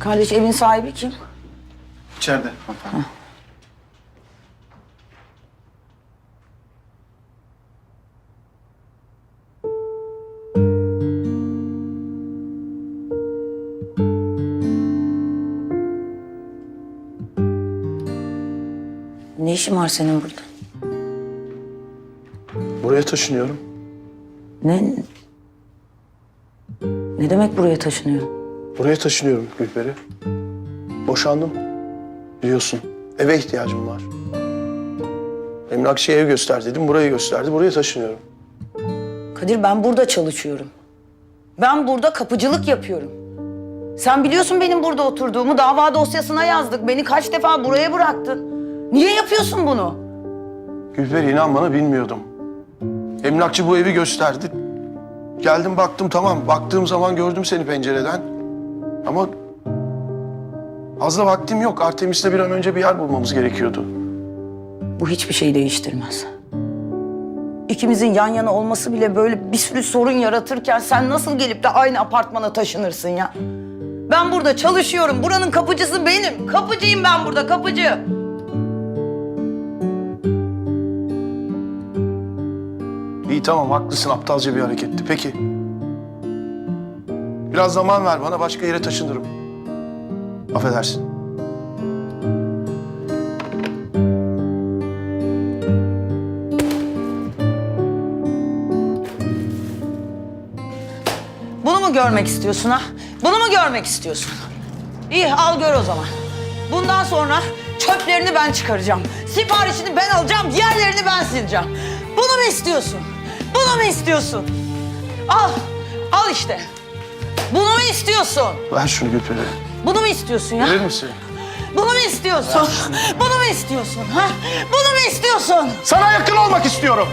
Kardeş evin sahibi kim? İçeride hanımefendi. Ne işin var senin burada? Buraya taşınıyorum. Ne? Ne demek buraya taşınıyor? Buraya taşınıyorum Gülperi. Boşandım. Biliyorsun. Eve ihtiyacım var. Emlakçıya ev göster dedim. Burayı gösterdi. Buraya taşınıyorum. Kadir ben burada çalışıyorum. Ben burada kapıcılık yapıyorum. Sen biliyorsun benim burada oturduğumu. Dava dosyasına yazdık. Beni kaç defa buraya bıraktın. Niye yapıyorsun bunu? Gülperi inan bana bilmiyordum. Emlakçı bu evi gösterdi. Geldim baktım tamam. Baktığım zaman gördüm seni pencereden. Ama fazla vaktim yok. Artemis'le bir an önce bir yer bulmamız gerekiyordu. Bu hiçbir şeyi değiştirmez. İkimizin yan yana olması bile böyle bir sürü sorun yaratırken sen nasıl gelip de aynı apartmana taşınırsın ya? Ben burada çalışıyorum. Buranın kapıcısı benim. Kapıcıyım ben burada, kapıcı. İyi tamam haklısın aptalca bir hareketti. Peki. Biraz zaman ver bana başka yere taşınırım. Affedersin. Bunu mu görmek istiyorsun ha? Bunu mu görmek istiyorsun? İyi al gör o zaman. Bundan sonra çöplerini ben çıkaracağım. Siparişini ben alacağım, yerlerini ben sileceğim. Bunu mu istiyorsun? Bunu mu istiyorsun? Al, al işte. Bunu mu istiyorsun? Ver şunu Gülperi. Bunu mu istiyorsun ya? Verir misin? Bunu mu istiyorsun? Bunu mu istiyorsun? Ha? Bunu mu istiyorsun? Sana yakın olmak istiyorum.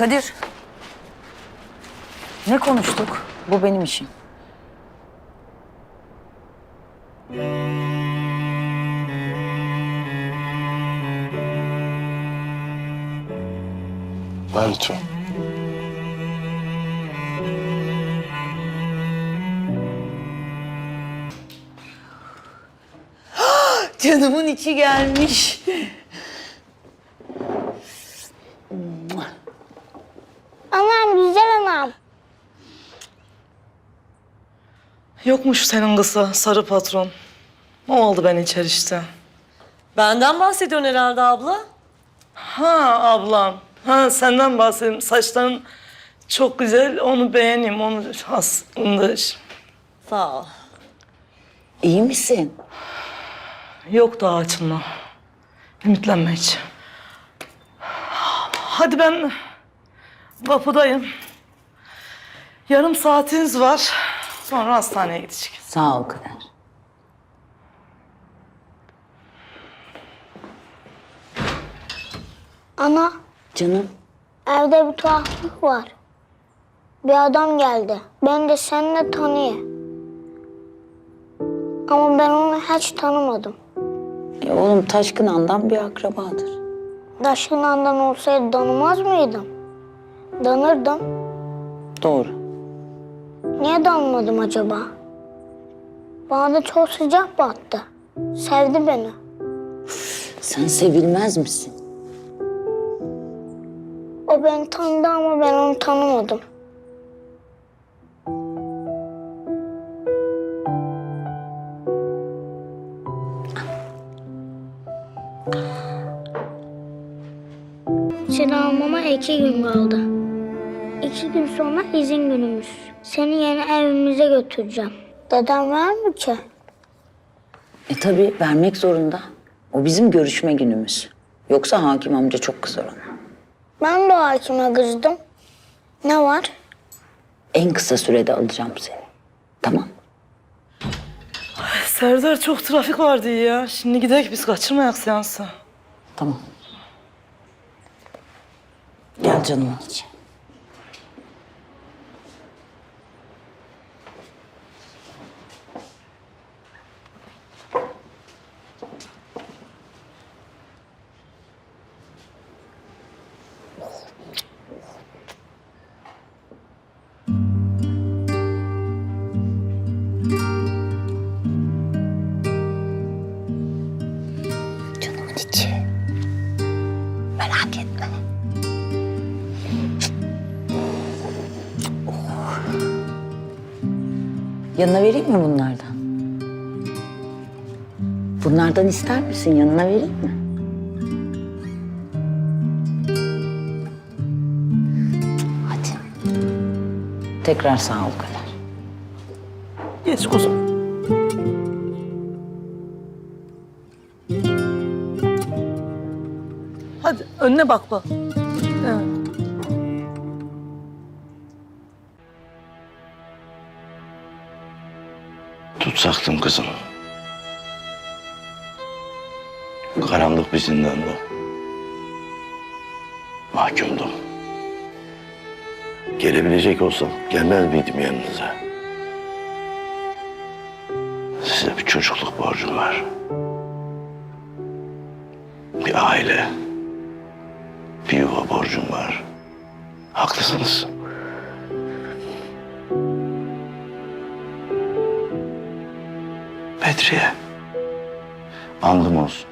Kadir. Ne konuştuk? Bu benim işim. Lütfen. Canımın içi gelmiş. Yokmuş senin kısa sarı patron. O oldu ben içer işte. Benden bahsediyorsun herhalde abla. Ha ablam. Ha senden bahsedeyim. Saçların çok güzel. Onu beğeneyim. Onu aslında Sağ ol. İyi misin? yok daha açılma. Ümitlenme hiç. Hadi ben kapıdayım. Yarım saatiniz var. Sonra hastaneye gidecek. Sağ ol Kader. Ana Canım. evde bir tuhaflık var. Bir adam geldi. Ben de seninle tanıyor. Ama ben onu hiç tanımadım. E, oğlum Taşkın An'dan bir akrabadır. Daşkınan'dan olsaydı tanımaz mıydım? Danırdım. Doğru. Niye danmadım acaba? Bana da çok sıcak battı. Sevdi beni. Sen sevilmez misin? O beni tanıdı ama ben onu tanımadım. Seni almama iki gün kaldı. İki gün sonra izin günümüz. Seni yeni evimize götüreceğim. Dedem var mı ki? E tabii vermek zorunda. O bizim görüşme günümüz. Yoksa hakim amca çok kızar ona. Ben de o hakime kızdım. Ne var? En kısa sürede alacağım seni. Tamam. Serdar çok trafik vardı ya. Şimdi gidelim biz kaçırmayak seansı. Tamam. Gel canımın içi. Yanına vereyim mi bunlardan? Bunlardan ister misin? Yanına vereyim mi? Hadi. Tekrar sağ ol Kader. Geç kuzum. Hadi önüne bak bak. Evet. Tutsaktım kızım. Karanlık bir zindanda. Mahkumdum. Gelebilecek olsam gelmez miydim yanınıza? Size bir çocukluk borcum var. Bir aile, bir yuva borcum var. Haklısınız. Bedriye. Andım olsun.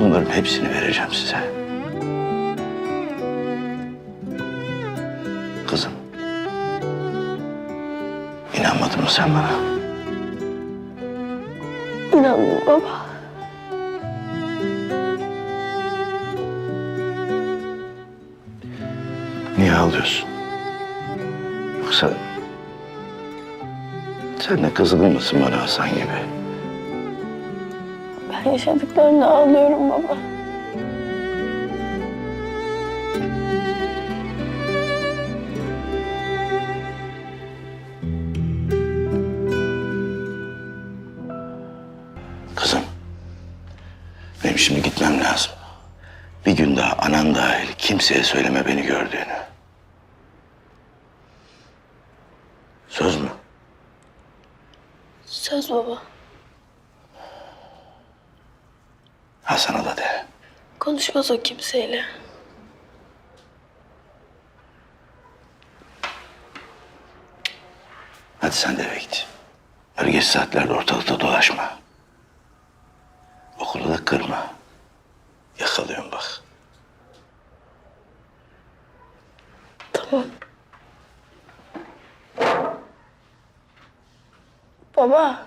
Bunların hepsini vereceğim size. Kızım. İnanmadın mı sen bana? İnandım baba. Niye ağlıyorsun? Yoksa... Sen de kızgın mısın bana Hasan gibi? Yaşadıklarını ağlıyorum baba. Kızım, benim şimdi gitmem lazım. Bir gün daha anan dahil kimseye söyleme beni gördüğünü. Söz mü? Söz baba. Hasan'a da de. Konuşmaz o kimseyle. Hadi sen de eve git. Öyle geç saatlerde ortalıkta dolaşma. Okulu da kırma. Yakalıyorum bak. Baba.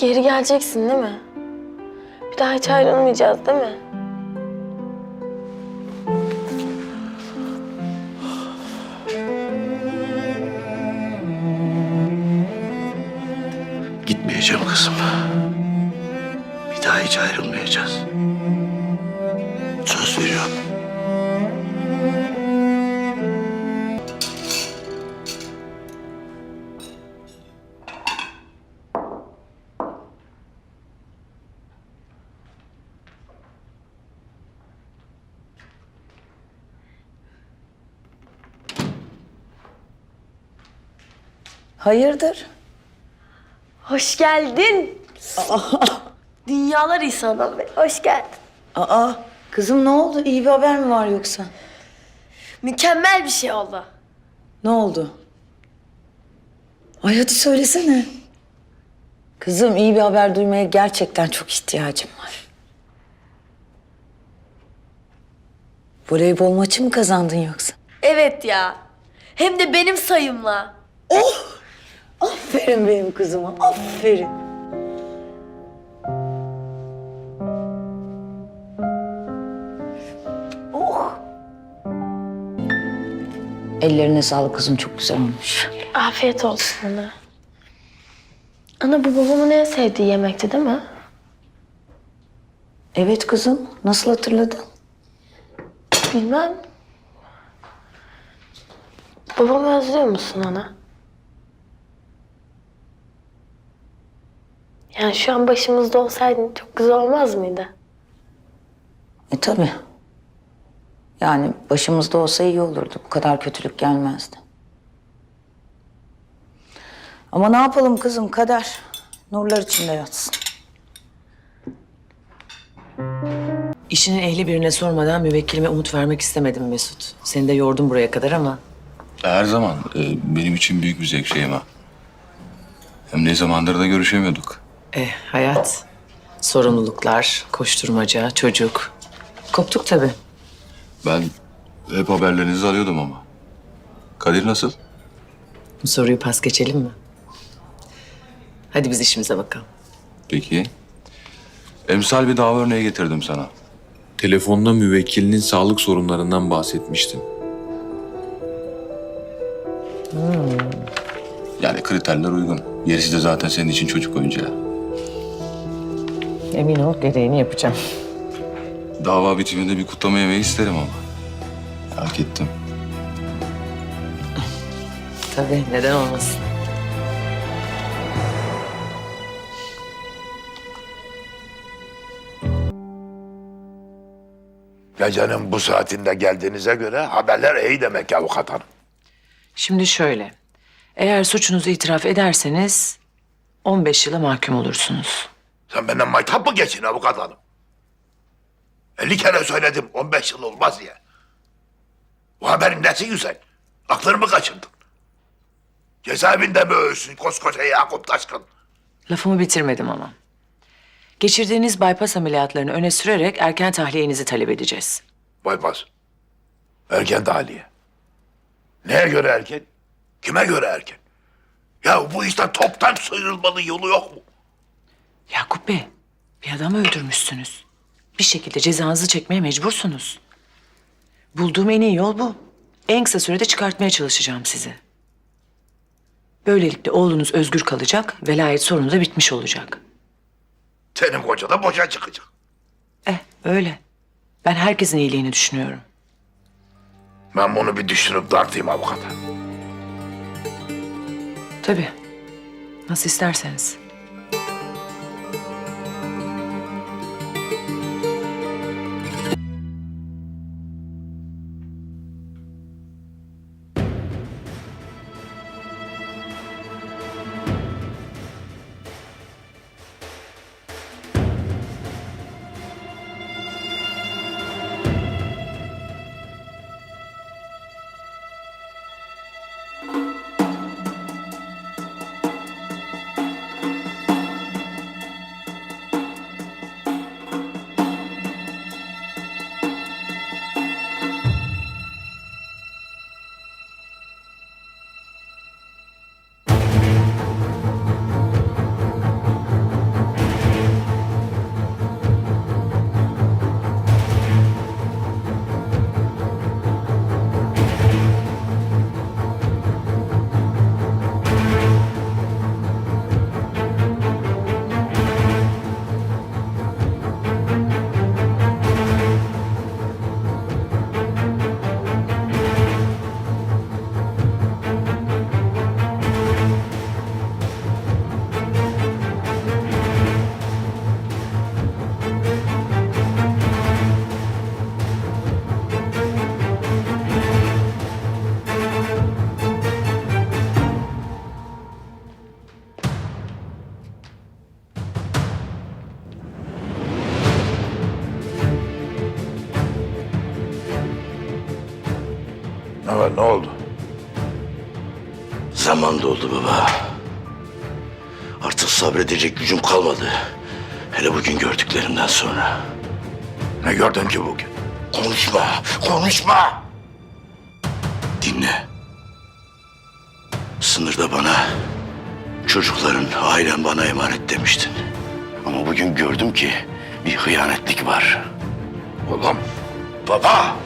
Geri geleceksin değil mi? Bir daha hiç ayrılmayacağız değil mi? Hayırdır? Hoş geldin. Dünyalar insandan be. Hoş geldin. Aa, kızım ne oldu? İyi bir haber mi var yoksa? Mükemmel bir şey oldu. Ne oldu? Ay hadi söylesene. Kızım iyi bir haber duymaya gerçekten çok ihtiyacım var. Voleybol maçı mı kazandın yoksa? Evet ya. Hem de benim sayımla. Aferin benim kızıma, aferin. Oh. Ellerine sağlık kızım, çok güzel olmuş. Afiyet olsun ana. Ana bu babamın en sevdiği yemekti değil mi? Evet kızım, nasıl hatırladın? Bilmem. Babamı özlüyor musun ana? Yani şu an başımızda olsaydın çok güzel olmaz mıydı? E tabii. Yani başımızda olsa iyi olurdu. Bu kadar kötülük gelmezdi. Ama ne yapalım kızım kader. Nurlar içinde yatsın. İşinin ehli birine sormadan müvekkilime umut vermek istemedim Mesut. Seni de yordum buraya kadar ama Her zaman e, benim için büyük bir zevk Şeyma. Hem ne zamandır da görüşemiyorduk. Eh hayat, sorumluluklar, koşturmaca, çocuk. Koptuk tabii. Ben hep haberlerinizi alıyordum ama. Kadir nasıl? Bu soruyu pas geçelim mi? Hadi biz işimize bakalım. Peki. Emsal bir dava örneği getirdim sana. Telefonda müvekkilinin sağlık sorunlarından bahsetmiştin. Yani kriterler uygun. Gerisi de zaten senin için çocuk oyuncağı. Emin ol gereğini yapacağım. Dava bitiminde bir kutlama yemeği isterim ama. Hak ettim. Tabii neden olmasın. Gecenin bu saatinde geldiğinize göre haberler iyi demek avukat hanım. Şimdi şöyle. Eğer suçunuzu itiraf ederseniz 15 yıla mahkum olursunuz. Sen benden maytap mı geçin avukat hanım? 50 kere söyledim 15 yıl olmaz diye. Bu haberin nesi güzel? Aklını mı kaçırdın? Cezaevinde mi ölsün koskoca Yakup Taşkın? Lafımı bitirmedim ama. Geçirdiğiniz bypass ameliyatlarını öne sürerek erken tahliyenizi talep edeceğiz. Bypass. Erken tahliye. Neye göre erken? Kime göre erken? Ya bu işten toptan sıyrılmanın yolu yok mu? Yakup Bey, bir adam öldürmüşsünüz. Bir şekilde cezanızı çekmeye mecbursunuz. Bulduğum en iyi yol bu. En kısa sürede çıkartmaya çalışacağım sizi. Böylelikle oğlunuz özgür kalacak, velayet sorunu da bitmiş olacak. Senin koca da boşa çıkacak. Eh, öyle. Ben herkesin iyiliğini düşünüyorum. Ben bunu bir düşünüp tartayım avukata. Tabii. Nasıl isterseniz. Var ne oldu? Zaman doldu baba. Artık sabredecek gücüm kalmadı. Hele bugün gördüklerimden sonra. Ne gördün ki bugün? Konuşma, konuşma! Dinle. Sınırda bana, çocukların, ailem bana emanet demiştin. Ama bugün gördüm ki bir hıyanetlik var. Oğlum, baba!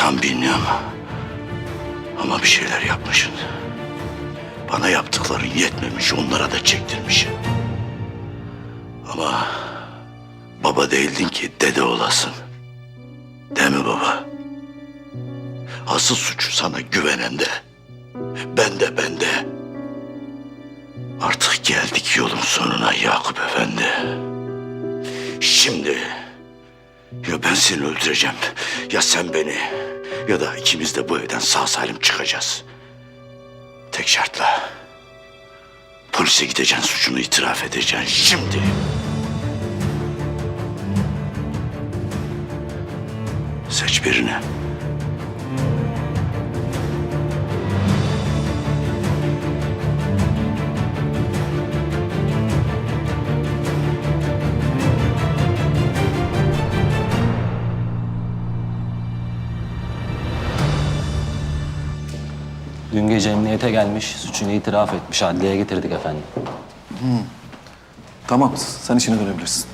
Tam bilmiyorum. Ama bir şeyler yapmışsın. Bana yaptıkların yetmemiş, onlara da çektirmişsin. Ama baba değildin ki dede olasın. Değil mi baba? Asıl suçu sana güvenen de, ben de ben de. Artık geldik yolun sonuna Yakup Efendi. Şimdi ya ben seni öldüreceğim ya sen beni ya da ikimiz de bu evden sağ salim çıkacağız. Tek şartla polise gideceksin suçunu itiraf edeceksin şimdi. Seç birini. Gece emniyete gelmiş, suçunu itiraf etmiş. Adliyeye getirdik efendim. Tamam, sen işini görebilirsin.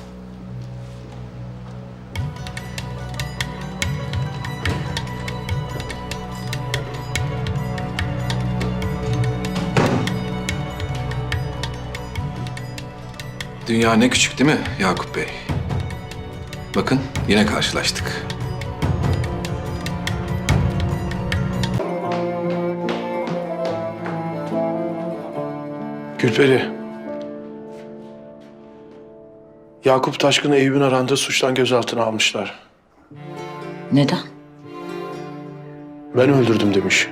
Dünya ne küçük değil mi Yakup Bey? Bakın yine karşılaştık. Gülperi. Yakup Taşkın'ı Eyüp'ün arandığı suçtan gözaltına almışlar. Neden? Ben öldürdüm demiş.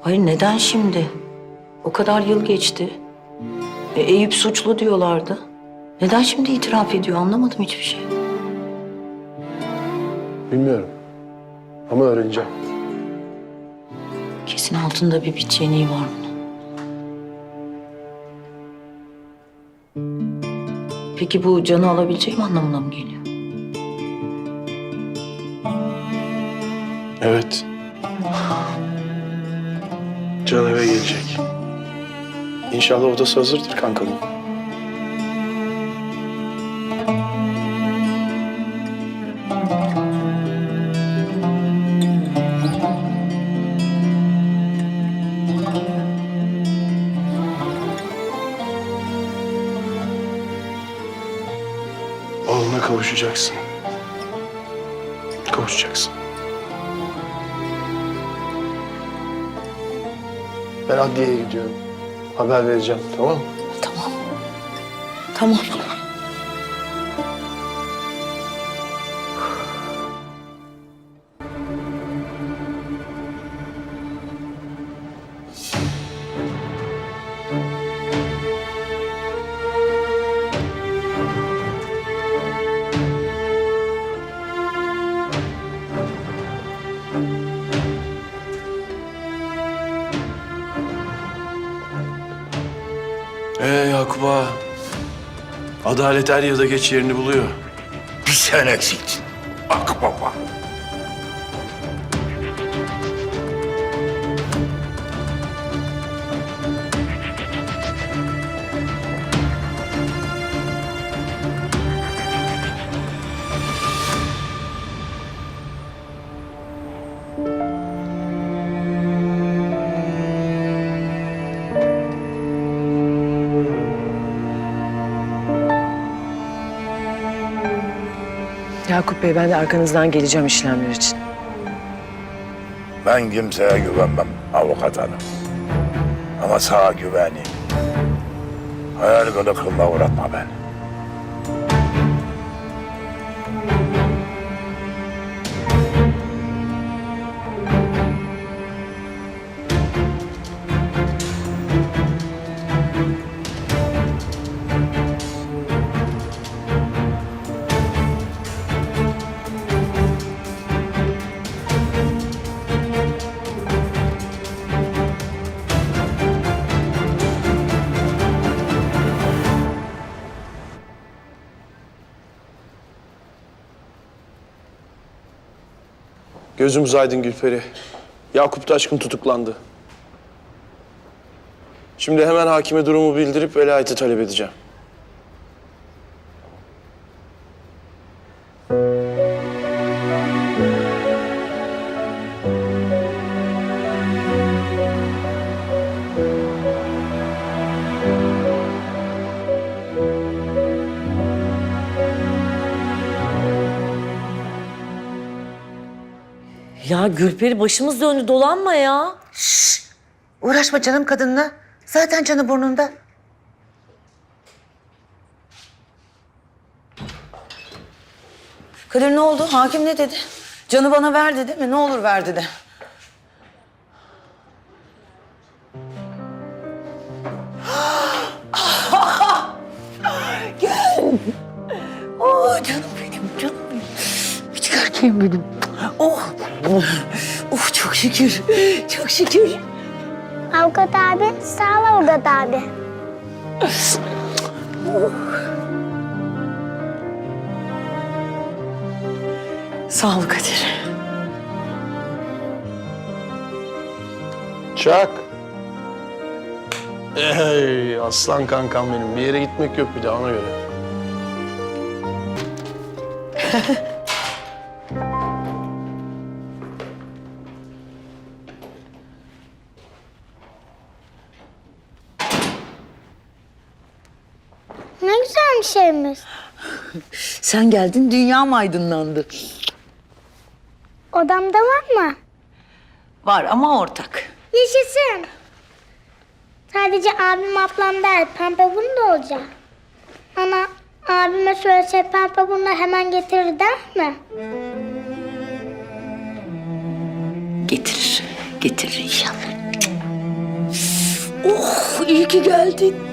Hayır neden şimdi? O kadar yıl geçti. E, Eyüp suçlu diyorlardı. Neden şimdi itiraf ediyor anlamadım hiçbir şey. Bilmiyorum. Ama öğreneceğim. Kesin altında bir bitçeniği var bunun. Peki bu canı alabileceğim anlamına mı geliyor? Evet. Can eve gelecek. İnşallah odası hazırdır kankamın. Ben adliyeye gidiyorum. Haber vereceğim tamam mı? Tamam. Tamam. Adalet er ya da geç yerini buluyor. Bir sen eksiktin. Yakup Bey ben de arkanızdan geleceğim işlemler için. Ben kimseye güvenmem avukat hanım. Ama sağa güveneyim. Hayal kırıklığına uğratma beni. Gözümüz aydın Gülperi. Yakup Taşkın tutuklandı. Şimdi hemen hakime durumu bildirip velayeti talep edeceğim. Ya Gülperi başımız döndü dolanma ya. Uğraşma canım kadınla. Zaten canı burnunda. Kadir ne oldu? Hakim ne dedi? Canı bana ver dedi mi? Ne olur ver dedi. Gel. Oh canım benim, canım benim. Küçük erkeğim benim. Oh. Oh çok şükür. Çok şükür. Avukat abi, sağ ol avukat abi. Sağ ol Kadir. Çak. Ey aslan kankam benim. Bir yere gitmek yok bir daha ona göre. Ne güzelmiş evimiz. Sen geldin dünyam aydınlandı. Odamda var mı? Var ama ortak. Yaşasın. Sadece abim ablam der. Pembe bunu da olacak. Ana abime söylese pembe bunu hemen getirir der mi? Getirir. Getirir inşallah. Oh iyi ki geldin.